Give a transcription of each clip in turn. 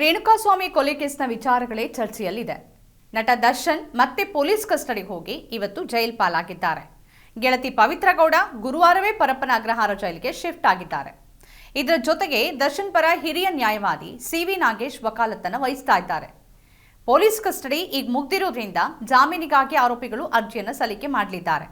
ರೇಣುಕಾಸ್ವಾಮಿ ಕೊಲೆ ಕೇಸ್ನ ವಿಚಾರಗಳೇ ಚರ್ಚೆಯಲ್ಲಿದೆ. ನಟ ದರ್ಶನ್ ಮತ್ತೆ ಪೊಲೀಸ್ ಕಸ್ಟಡಿಗೆ ಹೋಗಿ ಇವತ್ತು ಜೈಲ್ ಪಾಲಾಗಿದ್ದಾರೆ. ಗೆಳತಿ ಪವಿತ್ರಗೌಡ ಗುರುವಾರವೇ ಪರಪ್ಪನ ಅಗ್ರಹಾರ ಜೈಲಿಗೆ ಶಿಫ್ಟ್ ಆಗಿದ್ದಾರೆ. ಇದರ ಜೊತೆಗೆ ದರ್ಶನ್ ಪರ ಹಿರಿಯ ನ್ಯಾಯವಾದಿ ಸಿ ವಿ ನಾಗೇಶ್ ವಕಾಲತ್ತನ್ನು ವಹಿಸ್ತಾ ಇದ್ದಾರೆ. ಪೊಲೀಸ್ ಕಸ್ಟಡಿ ಈಗ ಮುಗ್ದಿರೋದ್ರಿಂದ ಜಾಮೀನಿಗಾಗಿ ಆರೋಪಿಗಳು ಅರ್ಜಿಯನ್ನು ಸಲ್ಲಿಕೆ ಮಾಡಲಿದ್ದಾರೆ.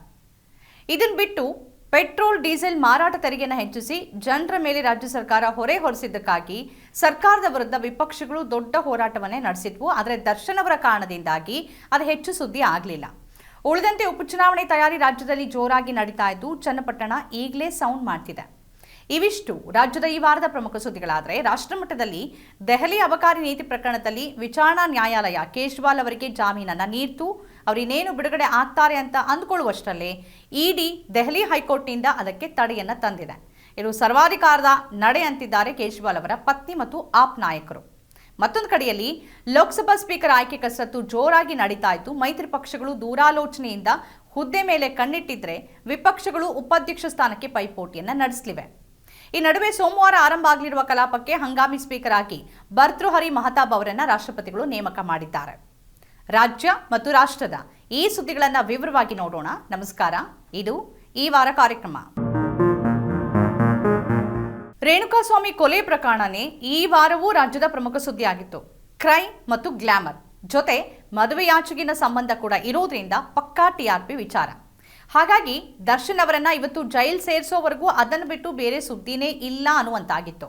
ಇದನ್ನು ಬಿಟ್ಟು ಪೆಟ್ರೋಲ್, ಡೀಸೆಲ್ ಮಾರಾಟ ತೆರಿಗೆಯನ್ನು ಹೆಚ್ಚಿಸಿ ಜನರ ಮೇಲೆ ರಾಜ್ಯ ಸರ್ಕಾರ ಹೊರೆ ಹೊರಿಸಿದ್ದಕ್ಕಾಗಿ ಸರ್ಕಾರದ ವಿರುದ್ಧ ವಿಪಕ್ಷಗಳು ದೊಡ್ಡ ಹೋರಾಟವನ್ನೇ ನಡೆಸಿದ್ವು. ಆದರೆ ದರ್ಶನ್ ಅವರ ಕಾರಣದಿಂದಾಗಿ ಅದು ಹೆಚ್ಚು ಸುದ್ದಿ ಆಗಲಿಲ್ಲ. ಉಳಿದಂತೆ ಉಪಚುನಾವಣೆ ತಯಾರಿ ರಾಜ್ಯದಲ್ಲಿ ಜೋರಾಗಿ ನಡೀತಾ ಇದ್ದು ಚನ್ನಪಟ್ಟಣ ಈಗಲೇ ಸೌಂಡ್ ಮಾಡ್ತಿದೆ. ಇವಿಷ್ಟು ರಾಜ್ಯದ ಈ ವಾರದ ಪ್ರಮುಖ ಸುದ್ದಿಗಳಾದರೆ ರಾಷ್ಟ್ರಮಟ್ಟದಲ್ಲಿ ದೆಹಲಿ ಅಬಕಾರಿ ನೀತಿ ಪ್ರಕರಣದಲ್ಲಿ ವಿಚಾರಣಾ ನ್ಯಾಯಾಲಯ ಕೇಜ್ರಿವಾಲ್ ಅವರಿಗೆ ಜಾಮೀನನ್ನು ನೀಡ್ತು. ಅವರಿನ್ನೇನು ಬಿಡುಗಡೆ ಆಗ್ತಾರೆ ಅಂತ ಅಂದ್ಕೊಳ್ಳುವಷ್ಟರಲ್ಲೇ ಇಡಿ ದೆಹಲಿ ಹೈಕೋರ್ಟ್ನಿಂದ ಅದಕ್ಕೆ ತಡೆಯನ್ನು ತಂದಿದೆ. ಇದು ಸರ್ವಾಧಿಕಾರದ ನಡೆ ಅಂತಿದ್ದಾರೆ ಕೇಜ್ರಿವಾಲ್ ಅವರ ಪತ್ನಿ ಮತ್ತು ಆಪ್ ನಾಯಕರು. ಮತ್ತೊಂದು ಕಡೆಯಲ್ಲಿ ಲೋಕಸಭಾ ಸ್ಪೀಕರ್ ಆಯ್ಕೆ ಕಸರತ್ತು ಜೋರಾಗಿ ನಡೀತಾ ಇತ್ತು. ಮೈತ್ರಿ ಪಕ್ಷಗಳು ದೂರಾಲೋಚನೆಯಿಂದ ಹುದ್ದೆ ಮೇಲೆ ಕಣ್ಣಿಟ್ಟಿದ್ರೆ ವಿಪಕ್ಷಗಳು ಉಪಾಧ್ಯಕ್ಷ ಸ್ಥಾನಕ್ಕೆ ಪೈಪೋಟಿಯನ್ನ ನಡೆಸಲಿವೆ. ಈ ನಡುವೆ ಸೋಮವಾರ ಆರಂಭ ಆಗಲಿರುವ ಕಲಾಪಕ್ಕೆ ಹಂಗಾಮಿ ಸ್ಪೀಕರ್ ಆಗಿ ಭರ್ತೃಹರಿ ಮಹತಾಬ್ ಅವರನ್ನು ರಾಷ್ಟ್ರಪತಿಗಳು ನೇಮಕ ಮಾಡಿದ್ದಾರೆ. ರಾಜ್ಯ ಮತ್ತು ರಾಷ್ಟ್ರದ ಈ ಸುದ್ದಿಗಳನ್ನು ವಿವರವಾಗಿ ನೋಡೋಣ. ನಮಸ್ಕಾರ. ಇದು ಈ ವಾರ ಕಾರ್ಯಕ್ರಮ. ರೇಣುಕಾಸ್ವಾಮಿ ಕೊಲೆ ಪ್ರಕರಣನೇ ಈ ವಾರವೂ ರಾಜ್ಯದ ಪ್ರಮುಖ ಸುದ್ದಿಯಾಗಿತ್ತು. ಕ್ರೈಮ್ ಮತ್ತು ಗ್ಲಾಮರ್ ಜೊತೆ ಮದುವೆಯಾಚುಗಿನ ಸಂಬಂಧ ಕೂಡ ಇರೋದ್ರಿಂದ ಪಕ್ಕಾ ಟಿಆರ್ಪಿ ವಿಚಾರ. ಹಾಗಾಗಿ ದರ್ಶನ್ ಅವರನ್ನ ಇವತ್ತು ಜೈಲ್ ಸೇರಿಸೋವರೆಗೂ ಅದನ್ನು ಬಿಟ್ಟು ಬೇರೆ ಸುದ್ದಿನೇ ಇಲ್ಲ ಅನ್ನುವಂತಾಗಿತ್ತು.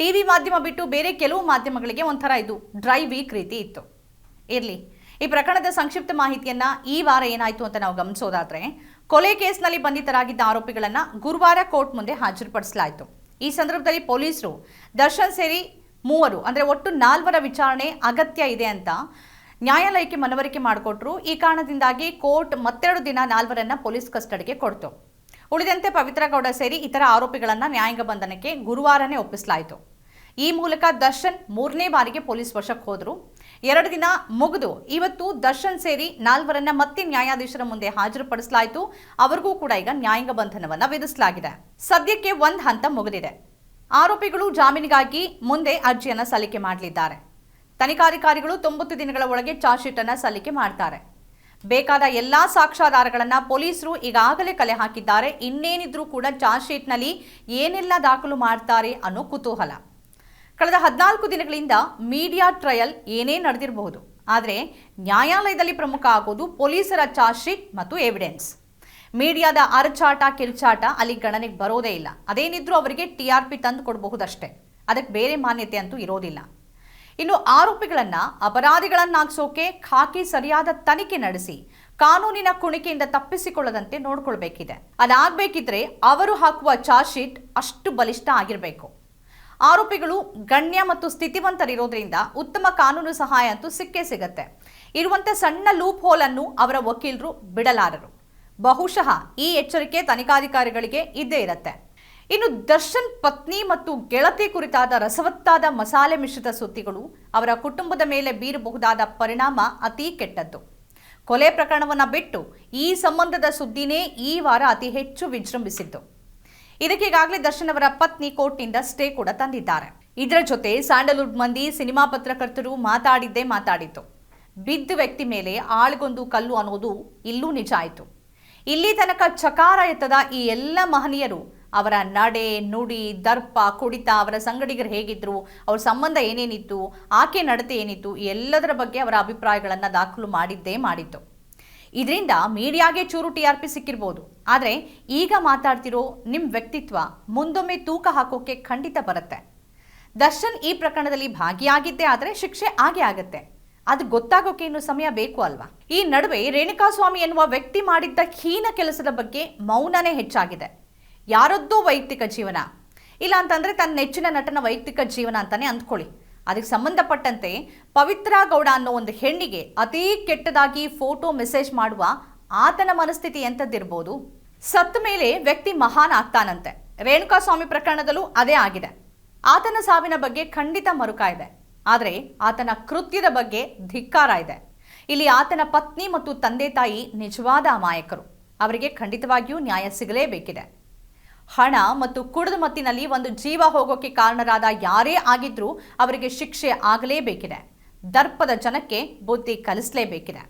ಟಿವಿ ಮಾಧ್ಯಮ ಬಿಟ್ಟು ಬೇರೆ ಕೆಲವು ಮಾಧ್ಯಮಗಳಿಗೆ ಒಂಥರ ಇದು ಡ್ರೈ ವೀಕ್ ರೀತಿ ಇತ್ತು. ಇರಲಿ ಈ ಪ್ರಕರಣದ ಸಂಕ್ಷಿಪ್ತ ಮಾಹಿತಿಯನ್ನ ಈ ವಾರ ಏನಾಯ್ತು ಅಂತ ನಾವು ಗಮನಿಸೋದಾದ್ರೆ, ಕೊಲೆ ಕೇಸ್ನಲ್ಲಿ ಬಂಧಿತರಾಗಿದ್ದ ಆರೋಪಿಗಳನ್ನ ಗುರುವಾರ ಕೋರ್ಟ್ ಮುಂದೆ ಹಾಜರುಪಡಿಸಲಾಯಿತು. ಈ ಸಂದರ್ಭದಲ್ಲಿ ಪೊಲೀಸರು ದರ್ಶನ್ ಸೇರಿ ಮೂವರು, ಅಂದ್ರೆ ಒಟ್ಟು ನಾಲ್ವರ ವಿಚಾರಣೆ ಅಗತ್ಯ ಇದೆ ಅಂತ ನ್ಯಾಯಾಲಯಕ್ಕೆ ಮನವರಿಕೆ ಮಾಡಿಕೊಟ್ರು. ಈ ಕಾರಣದಿಂದಾಗಿ ಕೋರ್ಟ್ ಮತ್ತೆರಡು ದಿನ ನಾಲ್ವರನ್ನ ಪೊಲೀಸ್ ಕಸ್ಟಡಿಗೆ ಕೊಡ್ತು. ಉಳಿದಂತೆ ಪವಿತ್ರ ಗೌಡ ಸೇರಿ ಇತರ ಆರೋಪಿಗಳನ್ನ ನ್ಯಾಯಾಂಗ ಬಂಧನಕ್ಕೆ ಗುರುವಾರನೇ ಒಪ್ಪಿಸಲಾಯಿತು. ಈ ಮೂಲಕ ದರ್ಶನ್ ಮೂರನೇ ಬಾರಿಗೆ ಪೊಲೀಸ್ ವಶಕ್ಕೆ ಹೋದ್ರು. ಎರಡು ದಿನ ಮುಗಿದು, ಇವತ್ತು ದರ್ಶನ್ ಸೇರಿ ನಾಲ್ವರನ್ನ ಮತ್ತೆ ನ್ಯಾಯಾಧೀಶರ ಮುಂದೆ ಹಾಜರುಪಡಿಸಲಾಯಿತು. ಅವರಿಗೂ ಕೂಡ ಈಗ ನ್ಯಾಯಾಂಗ ಬಂಧನವನ್ನ ವಿಧಿಸಲಾಗಿದೆ. ಸದ್ಯಕ್ಕೆ ಒಂದ್ ಹಂತ ಮುಗಿದಿದೆ. ಆರೋಪಿಗಳು ಜಾಮೀನಿಗಾಗಿ ಮುಂದೆ ಅರ್ಜಿಯನ್ನ ಸಲ್ಲಿಕೆ ಮಾಡಲಿದ್ದಾರೆ. ತನಿಖಾಧಿಕಾರಿಗಳು ತೊಂಬತ್ತು ದಿನಗಳ ಒಳಗೆ ಚಾರ್ಜ್ ಶೀಟ್ ಅನ್ನ ಸಲ್ಲಿಕೆ ಮಾಡ್ತಾರೆ. ಬೇಕಾದ ಎಲ್ಲಾ ಸಾಕ್ಷ್ಯಾಧಾರಗಳನ್ನ ಪೊಲೀಸರು ಈಗಾಗಲೇ ಕಲೆ ಹಾಕಿದ್ದಾರೆ. ಇನ್ನೇನಿದ್ರೂ ಕೂಡ ಚಾರ್ಜ್ ಶೀಟ್ನಲ್ಲಿ ಏನೆಲ್ಲ ದಾಖಲು ಮಾಡ್ತಾರೆ ಅನ್ನೋ ಕುತೂಹಲ. ಕಳೆದ ಹದಿನಾಲ್ಕು ದಿನಗಳಿಂದ ಮೀಡಿಯಾ ಟ್ರಯಲ್ ಏನೇ ನಡೆದಿರಬಹುದು, ಆದರೆ ನ್ಯಾಯಾಲಯದಲ್ಲಿ ಪ್ರಮುಖ ಆಗೋದು ಪೊಲೀಸರ ಚಾರ್ಜ್ ಶೀಟ್ ಮತ್ತು ಎವಿಡೆನ್ಸ್. ಮೀಡಿಯಾದ ಅರಚಾಟ, ಕಿರ್ಚಾಟ ಅಲ್ಲಿ ಗಣನೆಗೆ ಬರೋದೇ ಇಲ್ಲ. ಅದೇನಿದ್ರೂ ಅವರಿಗೆ ಟಿ ಆರ್ ಪಿ ತಂದು ಕೊಡಬಹುದಷ್ಟೇ. ಅದಕ್ಕೆ ಬೇರೆ ಮಾನ್ಯತೆ ಅಂತೂ ಇರೋದಿಲ್ಲ. ಇನ್ನು ಆರೋಪಿಗಳನ್ನು ಅಪರಾಧಿಗಳನ್ನಾಗಿಸೋಕೆ ಖಾಕಿ ಸರಿಯಾದ ತನಿಖೆ ನಡೆಸಿ, ಕಾನೂನಿನ ಕುಣಿಕೆಯಿಂದ ತಪ್ಪಿಸಿಕೊಳ್ಳದಂತೆ ನೋಡ್ಕೊಳ್ಬೇಕಿದೆ. ಅದಾಗಬೇಕಿದ್ರೆ ಅವರು ಹಾಕುವ ಚಾರ್ಜ್ ಶೀಟ್ ಅಷ್ಟು ಬಲಿಷ್ಠ ಆಗಿರಬೇಕು. ಆರೋಪಿಗಳು ಗಣ್ಯ ಮತ್ತು ಸ್ಥಿತಿವಂತರಿರೋದ್ರಿಂದ ಉತ್ತಮ ಕಾನೂನು ಸಹಾಯ ಅಂತೂ ಸಿಕ್ಕೇ ಸಿಗತ್ತೆ. ಇರುವಂತ ಸಣ್ಣ ಲೂಪ್ ಹೋಲ್ ಅನ್ನು ಅವರ ವಕೀಲರು ಬಿಡಲಾರರು. ಬಹುಶಃ ಈ ಎಚ್ಚರಿಕೆ ತನಿಖಾಧಿಕಾರಿಗಳಿಗೆ ಇದ್ದೇ ಇರತ್ತೆ. ಇನ್ನು ದರ್ಶನ್ ಪತ್ನಿ ಮತ್ತು ಗೆಳತಿ ಕುರಿತಾದ ರಸವತ್ತಾದ ಮಸಾಲೆ ಮಿಶ್ರಿತ ಸುದ್ದಿಗಳು ಅವರ ಕುಟುಂಬದ ಮೇಲೆ ಬೀರಬಹುದಾದ ಪರಿಣಾಮ ಅತಿ ಕೆಟ್ಟದ್ದು. ಕೊಲೆ ಪ್ರಕರಣವನ್ನು ಬಿಟ್ಟು ಈ ಸಂಬಂಧದ ಸುದ್ದಿನೇ ಈ ವಾರ ಅತಿ ಹೆಚ್ಚು ವಿಜೃಂಭಿಸಿತ್ತು ಇದಕ್ಕೆ ಈಗಾಗಲೇ ದರ್ಶನ್ ಅವರ ಪತ್ನಿ ಕೋರ್ಟ್ನಿಂದ ಸ್ಟೇ ಕೂಡ ತಂದಿದ್ದಾರೆ. ಇದರ ಜೊತೆ ಸ್ಯಾಂಡಲ್ವುಡ್ ಮಂದಿ, ಸಿನಿಮಾ ಪತ್ರಕರ್ತರು ಮಾತಾಡಿದ್ದೇ ಮಾತಾಡಿತ್ತು. ಬಿದ್ದ ವ್ಯಕ್ತಿ ಮೇಲೆ ಆಳ್ಗೊಂದು ಕಲ್ಲು ಅನ್ನೋದು ಇಲ್ಲೂ ನಿಜ ಆಯಿತು. ಇಲ್ಲಿ ತನಕ ಚಕಾರ ಎತ್ತದ ಈ ಎಲ್ಲ ಮಹನೀಯರು ಅವರ ನಡೆ, ನುಡಿ, ದರ್ಪ, ಕುಡಿತ, ಅವರ ಸಂಗಡಿಗರು ಹೇಗಿದ್ರು, ಅವ್ರ ಸಂಬಂಧ ಏನೇನಿತ್ತು, ಆಕೆ ನಡತೆ ಏನಿತ್ತು, ಎಲ್ಲದರ ಬಗ್ಗೆ ಅವರ ಅಭಿಪ್ರಾಯಗಳನ್ನು ದಾಖಲು ಮಾಡಿದ್ದೇ ಮಾಡಿತ್ತು. ಇದರಿಂದ ಮೀಡಿಯಾಗೆ ಚೂರು ಟಿ ಆರ್ ಪಿ ಸಿಕ್ಕಿರ್ಬೋದು. ಆದರೆ ಈಗ ಮಾತಾಡ್ತಿರೋ ನಿಮ್ಮ ವ್ಯಕ್ತಿತ್ವ ಮುಂದೊಮ್ಮೆ ತೂಕ ಹಾಕೋಕೆ ಖಂಡಿತ ಬರುತ್ತೆ. ದರ್ಶನ್ ಈ ಪ್ರಕರಣದಲ್ಲಿ ಭಾಗಿಯಾಗಿದ್ದೇ ಆದರೆ ಶಿಕ್ಷೆ ಆಗೇ ಆಗುತ್ತೆ. ಅದು ಗೊತ್ತಾಗೋಕೆ ಇನ್ನು ಸಮಯ ಬೇಕು ಅಲ್ವಾ? ಈ ನಡುವೆ ರೇಣುಕಾಸ್ವಾಮಿ ಎನ್ನುವ ವ್ಯಕ್ತಿ ಮಾಡಿದ್ದ ಹೀನ ಕೆಲಸದ ಬಗ್ಗೆ ಮೌನನೇ ಹೆಚ್ಚಾಗಿದೆ. ಯಾರದ್ದೋ ವೈಯಕ್ತಿಕ ಜೀವನ. ಇಲ್ಲ ಅಂತಂದ್ರೆ ತನ್ನ ನೆಚ್ಚಿನ ನಟನ ವೈಯಕ್ತಿಕ ಜೀವನ ಅಂತಾನೆ ಅಂದ್ಕೊಳ್ಳಿ. ಅದಕ್ಕೆ ಸಂಬಂಧಪಟ್ಟಂತೆ ಪವಿತ್ರ ಗೌಡ ಅನ್ನೋ ಒಂದು ಹೆಣ್ಣಿಗೆ ಅತೀ ಕೆಟ್ಟದಾಗಿ ಫೋಟೋ ಮೆಸೇಜ್ ಮಾಡುವ ಆತನ ಮನಸ್ಥಿತಿ ಎಂಥದ್ದಿರ್ಬೋದು? ಸತ್ತ ಮೇಲೆ ವ್ಯಕ್ತಿ ಮಹಾನ್ ಆಗ್ತಾನಂತೆ. ರೇಣುಕಾಸ್ವಾಮಿ ಪ್ರಕರಣದಲ್ಲೂ ಅದೇ ಆಗಿದೆ. ಆತನ ಸಾವಿನ ಬಗ್ಗೆ ಖಂಡಿತ ಮರುಕ ಇದೆ ಆದರೆ ಆತನ ಕೃತ್ಯದ ಬಗ್ಗೆ ಧಿಕ್ಕಾರ ಇದೆ. ಇಲ್ಲಿ ಆತನ ಪತ್ನಿ ಮತ್ತು ತಂದೆ ತಾಯಿ ನಿಜವಾದ ಅಮಾಯಕರು. ಅವರಿಗೆ ಖಂಡಿತವಾಗಿಯೂ ನ್ಯಾಯ ಸಿಗಲೇಬೇಕಿದೆ. ಹಣ ಮತ್ತು ಕುಡಿದ ಮತ್ತಿನಲ್ಲಿ ಒಂದು ಜೀವ ಹೋಗೋಕೆ ಕಾರಣರಾದ ಯಾರೇ ಆಗಿದ್ರೂ ಅವರಿಗೆ ಶಿಕ್ಷೆ ಆಗಲೇಬೇಕಿದೆ. ದರ್ಪದ ಜನಕ್ಕೆ ಬುದ್ಧಿ ಕಲಿಸಲೇಬೇಕಿದೆ.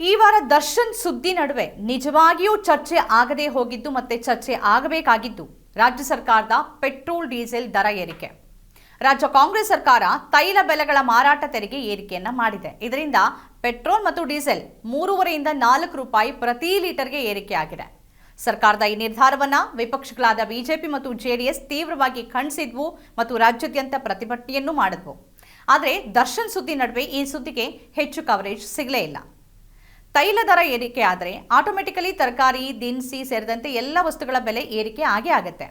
ಈ ವಾರ ದರ್ಶನ್ ಸುದ್ದಿ ನಡುವೆ ನಿಜವಾಗಿಯೂ ಚರ್ಚೆ ಆಗದೆ ಹೋಗಿದ್ದು ಮತ್ತೆ ಚರ್ಚೆ ಆಗಬೇಕಾಗಿದ್ದು ರಾಜ್ಯ ಸರ್ಕಾರದ ಪೆಟ್ರೋಲ್, ಡೀಸೆಲ್ ದರ ಏರಿಕೆ. ರಾಜ್ಯ ಕಾಂಗ್ರೆಸ್ ಸರ್ಕಾರ ತೈಲ ಬೆಲೆಗಳ ಮಾರಾಟ ತೆರಿಗೆ ಏರಿಕೆಯನ್ನ ಮಾಡಿದೆ. ಇದರಿಂದ ಪೆಟ್ರೋಲ್ ಮತ್ತು ಡೀಸೆಲ್ ಮೂರುವರೆಯಿಂದ ನಾಲ್ಕು ರೂಪಾಯಿ ಪ್ರತಿ ಲೀಟರ್ಗೆ ಏರಿಕೆಯಾಗಿದೆ. ಸರ್ಕಾರದ ಈ ನಿರ್ಧಾರವನ್ನ ವಿಪಕ್ಷಗಳಾದ ಬಿಜೆಪಿ ಮತ್ತು ಜೆಡಿಎಸ್ ತೀವ್ರವಾಗಿ ಖಂಡಿಸಿದ್ವು ಮತ್ತು ರಾಜ್ಯಾದ್ಯಂತ ಪ್ರತಿಭಟನೆಯನ್ನು ಮಾಡಿದ್ವು. ಆದರೆ ದರ್ಶನ್ ಸುದ್ದಿ ನಡುವೆ ಈ ಸುದ್ದಿಗೆ ಹೆಚ್ಚು ಕವರೇಜ್ ಸಿಗಲೇ ಇಲ್ಲ. ತೈಲ ದರ ಏರಿಕೆ ಆದರೆ ಆಟೋಮೆಟಿಕಲಿ ತರಕಾರಿ, ದಿನಸಿ ಸೇರಿದಂತೆ ಎಲ್ಲ ವಸ್ತುಗಳ ಬೆಲೆ ಏರಿಕೆ ಆಗೇ ಆಗುತ್ತೆ.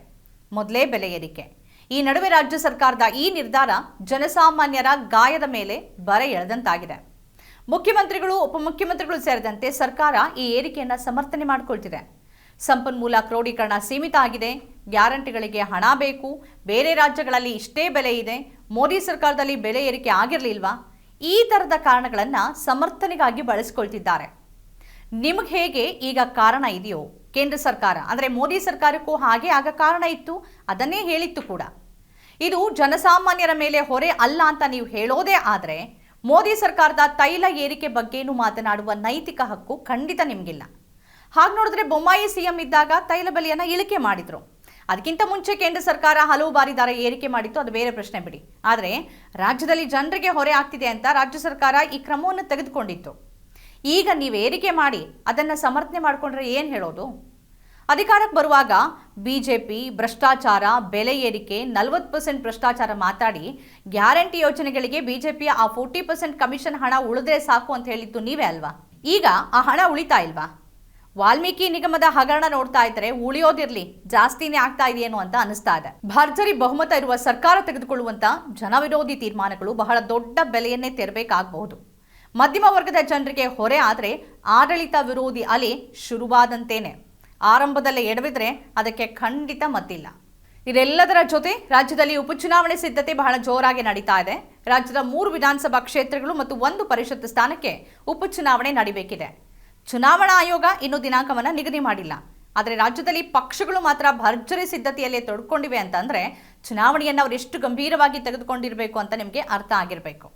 ಮೊದಲೇ ಬೆಲೆ ಏರಿಕೆ. ಈ ನಡುವೆ ರಾಜ್ಯ ಸರ್ಕಾರದ ಈ ನಿರ್ಧಾರ ಜನಸಾಮಾನ್ಯರ ಗಾಯದ ಮೇಲೆ ಬರ ಎಳೆದಂತಾಗಿದೆ. ಮುಖ್ಯಮಂತ್ರಿಗಳು, ಉಪಮುಖ್ಯಮಂತ್ರಿಗಳು ಸೇರಿದಂತೆ ಸರ್ಕಾರ ಈ ಏರಿಕೆಯನ್ನು ಸಮರ್ಥನೆ ಮಾಡಿಕೊಳ್ತಿದೆ. ಸಂಪನ್ಮೂಲ ಕ್ರೋಢೀಕರಣ ಸೀಮಿತ ಆಗಿದೆ. ಗ್ಯಾರಂಟಿಗಳಿಗೆ ಹಣ ಬೇಕು. ಬೇರೆ ರಾಜ್ಯಗಳಲ್ಲಿ ಇಷ್ಟೇ ಬೆಲೆ ಇದೆ. ಮೋದಿ ಸರ್ಕಾರದಲ್ಲಿ ಬೆಲೆ ಏರಿಕೆ ಆಗಿರಲಿಲ್ವಾ? ಈ ಥರದ ಕಾರಣಗಳನ್ನು ಸಮರ್ಥನೆಗಾಗಿ ಬಳಸಿಕೊಳ್ತಿದ್ದಾರೆ. ನಿಮಗೆ ಹೇಗೆ ಈಗ ಕಾರಣ ಇದೆಯೋ? ಕೇಂದ್ರ ಸರ್ಕಾರ. ಅಂದರೆ ಮೋದಿ ಸರ್ಕಾರಕ್ಕೂ ಹಾಗೆ ಆಗ ಕಾರಣ ಇತ್ತು. ಅದನ್ನೇ ಹೇಳಿತ್ತು ಕೂಡ. ಇದು ಜನಸಾಮಾನ್ಯರ ಮೇಲೆ ಹೊರೆ ಅಲ್ಲ ಅಂತ ನೀವು ಹೇಳೋದೇ ಆದರೆ ಮೋದಿ ಸರ್ಕಾರದ ತೈಲ ಏರಿಕೆ ಬಗ್ಗೆನೂ ಮಾತನಾಡುವ ನೈತಿಕ ಹಕ್ಕು ಖಂಡಿತ ನಿಮಗಿಲ್ಲ. ಹಾಗೆ ನೋಡಿದ್ರೆ ಬೊಮ್ಮಾಯಿ ಸಿಎಂ ಇದ್ದಾಗ ತೈಲ ಬೆಲೆಯನ್ನು ಇಳಿಕೆ ಮಾಡಿದ್ರು. ಅದಕ್ಕಿಂತ ಮುಂಚೆ ಕೇಂದ್ರ ಸರ್ಕಾರ ಹಲವು ಬಾರಿ ದರ ಏರಿಕೆ ಮಾಡಿತ್ತು, ಅದು ಬೇರೆ ಪ್ರಶ್ನೆ ಬಿಡಿ. ಆದರೆ ರಾಜ್ಯದಲ್ಲಿ ಜನರಿಗೆ ಹೊರೆ ಆಗ್ತಿದೆ ಅಂತ ರಾಜ್ಯ ಸರ್ಕಾರ ಈ ಕ್ರಮವನ್ನು ತೆಗೆದುಕೊಂಡಿತ್ತು. ಈಗ ನೀವು ಏರಿಕೆ ಮಾಡಿ, ಅದನ್ನು ಸಮರ್ಥನೆ ಮಾಡಿಕೊಂಡ್ರೆ ಏನು ಹೇಳೋದು? ಅಧಿಕಾರಕ್ಕೆ ಬರುವಾಗ ಬಿಜೆಪಿ ಭ್ರಷ್ಟಾಚಾರ, ಬೆಲೆ ಏರಿಕೆ, ನಲವತ್ತು ಪರ್ಸೆಂಟ್ ಭ್ರಷ್ಟಾಚಾರ ಮಾತಾಡಿ ಗ್ಯಾರಂಟಿ ಯೋಜನೆಗಳಿಗೆ ಬಿಜೆಪಿಯ ಆ ಫೋರ್ಟಿ ಪರ್ಸೆಂಟ್ ಕಮಿಷನ್ ಹಣ ಉಳಿದ್ರೆ ಸಾಕು ಅಂತ ಹೇಳಿದ್ದು ನೀವೇ ಅಲ್ವಾ? ಈಗ ಆ ಹಣ ಉಳಿತಾ ಇಲ್ವಾ? ವಾಲ್ಮೀಕಿ ನಿಗಮದ ಹಗರಣ ನೋಡ್ತಾ ಇದ್ರೆ ಉಳಿಯೋದಿರ್ಲಿ, ಜಾಸ್ತಿನೇ ಆಗ್ತಾ ಇದೆಯೇನೋ ಅಂತ ಅನಿಸ್ತಾ ಇದೆ. ಭರ್ಜರಿ ಬಹುಮತ ಇರುವ ಸರ್ಕಾರ ತೆಗೆದುಕೊಳ್ಳುವಂತ ಜನವಿರೋಧಿ ತೀರ್ಮಾನಗಳು ಬಹಳ ದೊಡ್ಡ ಬೆಲೆಯನ್ನೇ ತೆರಬೇಕಾಗಬಹುದು. ಮಧ್ಯಮ ವರ್ಗದ ಜನರಿಗೆ ಹೊರೆ ಆದರೆ ಆಡಳಿತ ವಿರೋಧಿ ಅಲೆ ಶುರುವಾದಂತೇನೆ. ಆರಂಭದಲ್ಲೇ ಎಡವಿದ್ರೆ ಅದಕ್ಕೆ ಖಂಡಿತ ಮತ್ತಿಲ್ಲ. ಇದೆಲ್ಲದರ ಜೊತೆ ರಾಜ್ಯದಲ್ಲಿ ಉಪಚುನಾವಣೆ ಸಿದ್ಧತೆ ಬಹಳ ಜೋರಾಗಿ ನಡೀತಾ ಇದೆ. ರಾಜ್ಯದ ಮೂರು ವಿಧಾನಸಭಾ ಕ್ಷೇತ್ರಗಳು ಮತ್ತು ಒಂದು ಪರಿಷತ್ ಸ್ಥಾನಕ್ಕೆ ಉಪಚುನಾವಣೆ ನಡೀಬೇಕಿದೆ. ಚುನಾವಣಾ ಆಯೋಗ ಇನ್ನೂ ದಿನಾಂಕವನ್ನು ನಿಗದಿ ಮಾಡಿಲ್ಲ. ಆದರೆ ರಾಜ್ಯದಲ್ಲಿ ಪಕ್ಷಗಳು ಮಾತ್ರ ಭರ್ಜರಿ ಸಿದ್ಧತೆಯಲ್ಲೇ ತೊಡ್ಕೊಂಡಿವೆ ಅಂತಂದರೆ ಚುನಾವಣೆಯನ್ನು ಅವರು ಎಷ್ಟು ಗಂಭೀರವಾಗಿ ತೆಗೆದುಕೊಂಡಿರಬೇಕು ಅಂತ ನಿಮಗೆ ಅರ್ಥ ಆಗಿರಬೇಕು.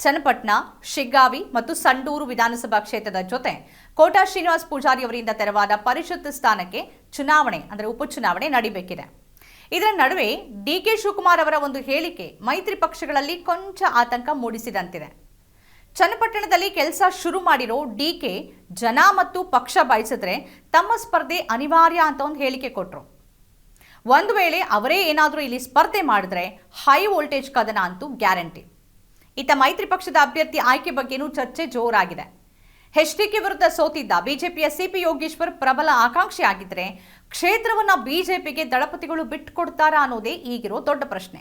ಚನ್ನಪಟ್ಟಣ ಶಿಗ್ಗಾವಿ ಮತ್ತು ಸಂಡೂರು ವಿಧಾನಸಭಾ ಕ್ಷೇತ್ರದ ಜೊತೆ ಕೋಟಾ ಶ್ರೀನಿವಾಸ್ ಪೂಜಾರಿ ಅವರಿಂದ ತೆರವಾದ ಪರಿಷತ್ ಸ್ಥಾನಕ್ಕೆ ಚುನಾವಣೆ, ಅಂದರೆ ಉಪಚುನಾವಣೆ ನಡೀಬೇಕಿದೆ. ಇದರ ನಡುವೆ ಡಿ ಕೆ ಶಿವಕುಮಾರ್ ಅವರ ಒಂದು ಹೇಳಿಕೆ ಮೈತ್ರಿ ಪಕ್ಷಗಳಲ್ಲಿ ಕೊಂಚ ಆತಂಕ ಮೂಡಿಸಿದಂತಿದೆ. ಚನ್ನಪಟ್ಟಣದಲ್ಲಿ ಕೆಲಸ ಶುರು ಮಾಡಿರೋ ಡಿ ಕೆ ಜನ ಮತ್ತು ಪಕ್ಷ ಬಯಸಿದ್ರೆ ತಮ್ಮ ಸ್ಪರ್ಧೆ ಅನಿವಾರ್ಯ ಅಂತ ಒಂದು ಹೇಳಿಕೆ ಕೊಟ್ಟರು ಒಂದು ವೇಳೆ ಅವರೇ ಏನಾದರೂ ಇಲ್ಲಿ ಸ್ಪರ್ಧೆ ಮಾಡಿದ್ರೆ ಹೈ ವೋಲ್ಟೇಜ್ ಕದನ ಅಂತೂ ಗ್ಯಾರಂಟಿ ಇತ್ತ ಮೈತ್ರಿ ಪಕ್ಷದ ಅಭ್ಯರ್ಥಿ ಆಯ್ಕೆ ಬಗ್ಗೆನೂ ಚರ್ಚೆ ಜೋರಾಗಿದೆ. ಎಚ್ಡಿಕೆ ವಿರುದ್ಧ ಸೋತಿದ್ದ ಬಿಜೆಪಿಯ ಸಿಪಿ ಯೋಗೇಶ್ವರ್ ಪ್ರಬಲ ಆಕಾಂಕ್ಷಿ ಆಗಿದ್ರೆ ಕ್ಷೇತ್ರವನ್ನು ಬಿಜೆಪಿಗೆ ದಳಪತಿಗಳು ಬಿಟ್ಟುಕೊಡ್ತಾರಾ ಅನ್ನೋದೇ ಈಗಿರೋ ದೊಡ್ಡ ಪ್ರಶ್ನೆ.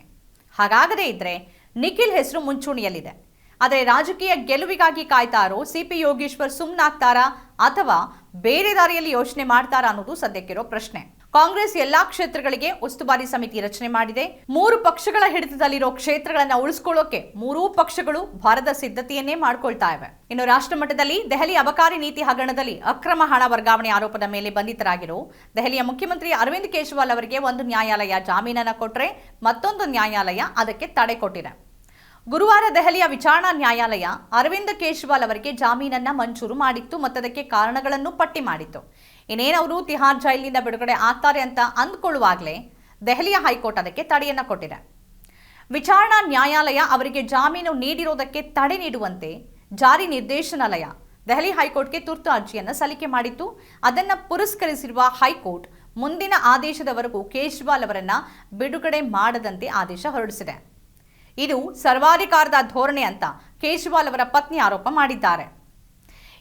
ಹಾಗಾಗದೇ ಇದ್ರೆ ನಿಖಿಲ್ ಹೆಸರು ಮುಂಚೂಣಿಯಲ್ಲಿದೆ. ಆದರೆ ರಾಜಕೀಯ ಗೆಲುವಿಗಾಗಿ ಕಾಯ್ತಾರೋ ಸಿಪಿ ಯೋಗೇಶ್ವರ್ ಸುಮ್ನಾಗ್ತಾರಾ ಅಥವಾ ಬೇರೆ ದಾರಿಯಲ್ಲಿ ಯೋಚನೆ ಮಾಡ್ತಾರಾ ಅನ್ನೋದು ಸದ್ಯಕ್ಕಿರೋ ಪ್ರಶ್ನೆ. ಕಾಂಗ್ರೆಸ್ ಎಲ್ಲಾ ಕ್ಷೇತ್ರಗಳಿಗೆ ಉಸ್ತುವಾರಿ ಸಮಿತಿ ರಚನೆ ಮಾಡಿದೆ. ಮೂರು ಪಕ್ಷಗಳ ಹಿಡಿತದಲ್ಲಿರೋ ಕ್ಷೇತ್ರಗಳನ್ನ ಉಳಿಸ್ಕೊಳ್ಳೋಕೆ ಮೂರೂ ಪಕ್ಷಗಳು ಭಾರತ ಸಿದ್ಧತೆಯನ್ನೇ ಮಾಡ್ಕೊಳ್ತಾ ಇವೆ ಇನ್ನು ರಾಷ್ಟ್ರ ಮಟ್ಟದಲ್ಲಿ ದೆಹಲಿ ಅಬಕಾರಿ ನೀತಿ ಹಗರಣದಲ್ಲಿ ಅಕ್ರಮ ಹಣ ವರ್ಗಾವಣೆ ಆರೋಪದ ಮೇಲೆ ಬಂಧಿತರಾಗಿರೋ ದೆಹಲಿಯ ಮುಖ್ಯಮಂತ್ರಿ ಅರವಿಂದ್ ಕೇಜ್ರಿವಾಲ್ ಅವರಿಗೆ ಒಂದು ನ್ಯಾಯಾಲಯ ಜಾಮೀನನ್ನ ಕೊಟ್ಟರೆ ಮತ್ತೊಂದು ನ್ಯಾಯಾಲಯ ಅದಕ್ಕೆ ತಡೆ ಕೊಟ್ಟಿದೆ. ಗುರುವಾರ ದೆಹಲಿಯ ವಿಚಾರಣಾ ನ್ಯಾಯಾಲಯ ಅರವಿಂದ್ ಕೇಜ್ರಿವಾಲ್ ಅವರಿಗೆ ಜಾಮೀನನ್ನ ಮಂಜೂರು ಮಾಡಿತ್ತು, ಮತ್ತದಕ್ಕೆ ಕಾರಣಗಳನ್ನು ಪಟ್ಟಿ ಮಾಡಿತ್ತು. ಇನ್ನೇನವರು ತಿಹಾರ್ ಜೈಲಿನಿಂದ ಬಿಡುಗಡೆ ಆಗ್ತಾರೆ ಅಂತ ಅಂದ್ಕೊಳ್ಳುವಾಗಲೇ ದೆಹಲಿಯ ಹೈಕೋರ್ಟ್ ಅದಕ್ಕೆ ತಡೆಯನ್ನ ಕೊಟ್ಟಿದೆ. ವಿಚಾರಣಾ ನ್ಯಾಯಾಲಯ ಅವರಿಗೆ ಜಾಮೀನು ನೀಡಿರೋದಕ್ಕೆ ತಡೆ ನೀಡುವಂತೆ ಜಾರಿ ನಿರ್ದೇಶನಾಲಯ ದೆಹಲಿ ಹೈಕೋರ್ಟ್ಗೆ ತುರ್ತು ಅರ್ಜಿಯನ್ನು ಸಲ್ಲಿಕೆ ಮಾಡಿತ್ತು. ಅದನ್ನು ಪುರಸ್ಕರಿಸಿರುವ ಹೈಕೋರ್ಟ್ ಮುಂದಿನ ಆದೇಶದವರೆಗೂ ಕೇಜ್ರಿವಾಲ್ ಅವರನ್ನು ಬಿಡುಗಡೆ ಮಾಡದಂತೆ ಆದೇಶ ಹೊರಡಿಸಿದೆ. ಇದು ಸರ್ವಾಧಿಕಾರದ ಧೋರಣೆ ಅಂತ ಕೇಜ್ರಿವಾಲ್ ಅವರ ಪತ್ನಿ ಆರೋಪ ಮಾಡಿದ್ದಾರೆ.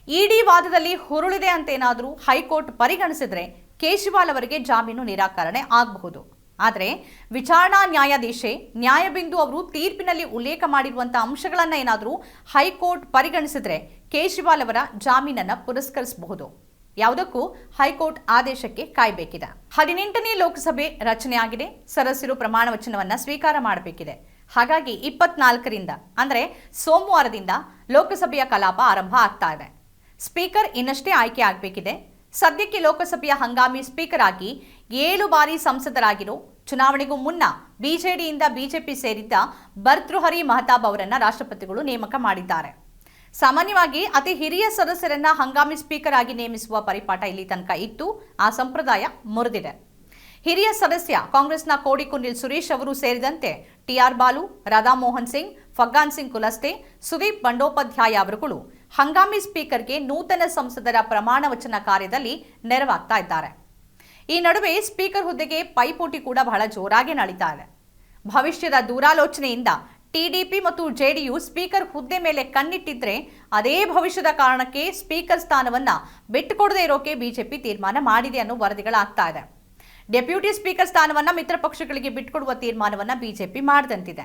ಇಡಿ ವಾದದಲ್ಲಿ ಹುರುಳಿದೆ ಅಂತೇನಾದರೂ ಹೈಕೋರ್ಟ್ ಪರಿಗಣಿಸಿದ್ರೆ ಕೇಜ್ರಿವಾಲ್ ಅವರಿಗೆ ಜಾಮೀನು ನಿರಾಕರಣೆ ಆಗಬಹುದು. ಆದರೆ ವಿಚಾರಣಾ ನ್ಯಾಯಾಧೀಶೆ ನ್ಯಾಯಬಿಂದು ಅವರು ತೀರ್ಪಿನಲ್ಲಿ ಉಲ್ಲೇಖ ಮಾಡಿರುವಂಥ ಅಂಶಗಳನ್ನು ಏನಾದರೂ ಹೈಕೋರ್ಟ್ ಪರಿಗಣಿಸಿದ್ರೆ ಕೇಜ್ರಿವಾಲ್ ಅವರ ಜಾಮೀನನ್ನು ಪುರಸ್ಕರಿಸಬಹುದು. ಯಾವುದಕ್ಕೂ ಹೈಕೋರ್ಟ್ ಆದೇಶಕ್ಕೆ ಕಾಯಬೇಕಿದೆ. ಹದಿನೆಂಟನೇ ಲೋಕಸಭೆ ರಚನೆಯಾಗಿದೆ. ಸದಸ್ಯರು ಪ್ರಮಾಣ ವಚನವನ್ನ ಸ್ವೀಕಾರ ಮಾಡಬೇಕಿದೆ. ಹಾಗಾಗಿ ಇಪ್ಪತ್ನಾಲ್ಕರಿಂದ, ಅಂದರೆ ಸೋಮವಾರದಿಂದ ಲೋಕಸಭೆಯ ಕಲಾಪ ಆರಂಭ ಆಗ್ತಾ ಇದೆ. ಸ್ಪೀಕರ್ ಇನ್ನಷ್ಟೇ ಆಯ್ಕೆ ಆಗಬೇಕಿದೆ. ಸದ್ಯಕ್ಕೆ ಲೋಕಸಭೆಯ ಹಂಗಾಮಿ ಸ್ಪೀಕರ್ ಆಗಿ ಏಳು ಬಾರಿ ಸಂಸದರಾಗಿರೋ ಚುನಾವಣೆಗೂ ಮುನ್ನ ಬಿಜೆಡಿಯಿಂದ ಬಿಜೆಪಿ ಸೇರಿದ್ದ ಭರ್ತೃಹರಿ ಮಹತಾಬ್ ಅವರನ್ನು ರಾಷ್ಟ್ರಪತಿಗಳು ನೇಮಕ ಮಾಡಿದ್ದಾರೆ. ಸಾಮಾನ್ಯವಾಗಿ ಅತಿ ಹಿರಿಯ ಸದಸ್ಯರನ್ನ ಹಂಗಾಮಿ ಸ್ಪೀಕರ್ ಆಗಿ ನೇಮಿಸುವ ಪರಿಪಾಠ ಇಲ್ಲಿ ತನಕ ಇತ್ತು. ಆ ಸಂಪ್ರದಾಯ ಮುರಿದಿದೆ. ಹಿರಿಯ ಸದಸ್ಯ ಕಾಂಗ್ರೆಸ್ನ ಕೋಡಿಕುಂಡಿಲ್ ಸುರೇಶ್ ಅವರು ಸೇರಿದಂತೆ ಟಿಆರ್ ಬಾಲು, ರಾಧಾಮೋಹನ್ ಸಿಂಗ್, ಫಗ್ಗಾನ್ ಸಿಂಗ್ ಕುಲಸ್ತೆ, ಸುದೀಪ್ ಬಂಡೋಪಾಧ್ಯಾಯ ಅವರುಗಳು ಹಂಗಾಮಿ ಸ್ಪೀಕರ್ಗೆ ನೂತನ ಸಂಸದರ ಪ್ರಮಾಣ ವಚನ ಕಾರ್ಯದಲ್ಲಿ ನೆರವಾಗ್ತಾ ಇದ್ದಾರೆ. ಈ ನಡುವೆ ಸ್ಪೀಕರ್ ಹುದ್ದೆಗೆ ಪೈಪೋಟಿ ಕೂಡ ಬಹಳ ಜೋರಾಗಿ ನಡೀತಾ ಇದೆ ಭವಿಷ್ಯದ ದೂರಾಲೋಚನೆಯಿಂದ ಟಿಡಿಪಿ ಮತ್ತು ಜೆಡಿಯು ಸ್ಪೀಕರ್ ಹುದ್ದೆ ಮೇಲೆ ಕಣ್ಣಿಟ್ಟಿದ್ರೆ ಅದೇ ಭವಿಷ್ಯದ ಕಾರಣಕ್ಕೆ ಸ್ಪೀಕರ್ ಸ್ಥಾನವನ್ನ ಬಿಟ್ಟುಕೊಡದೇ ಇರೋಕೆ ಬಿಜೆಪಿ ತೀರ್ಮಾನ ಮಾಡಿದೆ ಅನ್ನೋ ವರದಿಗಳಾಗ್ತಾ ಇದೆ. ಡೆಪ್ಯೂಟಿ ಸ್ಪೀಕರ್ ಸ್ಥಾನವನ್ನ ಮಿತ್ರ ಪಕ್ಷಗಳಿಗೆ ಬಿಟ್ಟುಕೊಡುವ ತೀರ್ಮಾನವನ್ನು ಬಿಜೆಪಿ ಮಾಡಿದಂತಿದೆ.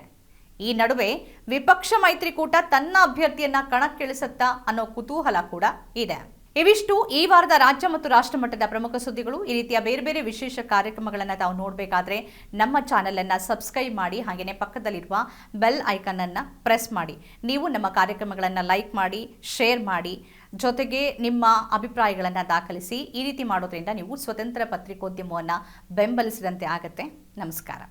ಈ ನಡುವೆ ವಿಪಕ್ಷ ಮೈತ್ರಿಕೂಟ ತನ್ನ ಅಭ್ಯರ್ಥಿಯನ್ನ ಕಣಕ್ಕಿಳಿಸುತ್ತಾ ಅನ್ನೋ ಕುತೂಹಲ ಕೂಡ ಇದೆ. ಇವಿಷ್ಟು ಈ ವಾರದ ರಾಜ್ಯ ಮತ್ತು ರಾಷ್ಟ್ರ ಮಟ್ಟದ ಪ್ರಮುಖ ಸುದ್ದಿಗಳು. ಈ ರೀತಿಯ ಬೇರೆ ಬೇರೆ ವಿಶೇಷ ಕಾರ್ಯಕ್ರಮಗಳನ್ನು ತಾವು ನೋಡಬೇಕಾದ್ರೆ ನಮ್ಮ ಚಾನೆಲ್ ಅನ್ನ ಸಬ್ಸ್ಕ್ರೈಬ್ ಮಾಡಿ ಹಾಗೆಯೇ ಪಕ್ಕದಲ್ಲಿರುವ ಬೆಲ್ ಐಕನ್ ಅನ್ನ ಪ್ರೆಸ್ ಮಾಡಿ. ನೀವು ನಮ್ಮ ಕಾರ್ಯಕ್ರಮಗಳನ್ನು ಲೈಕ್ ಮಾಡಿ, ಶೇರ್ ಮಾಡಿ ಜೊತೆಗೆ ನಿಮ್ಮ ಅಭಿಪ್ರಾಯಗಳನ್ನು ದಾಖಲಿಸಿ ಈ ರೀತಿ ಮಾಡೋದ್ರಿಂದ ನೀವು ಸ್ವತಂತ್ರ ಪತ್ರಿಕೋದ್ಯಮವನ್ನು ಬೆಂಬಲಿಸಿದಂತೆ ಆಗತ್ತೆ. ನಮಸ್ಕಾರ.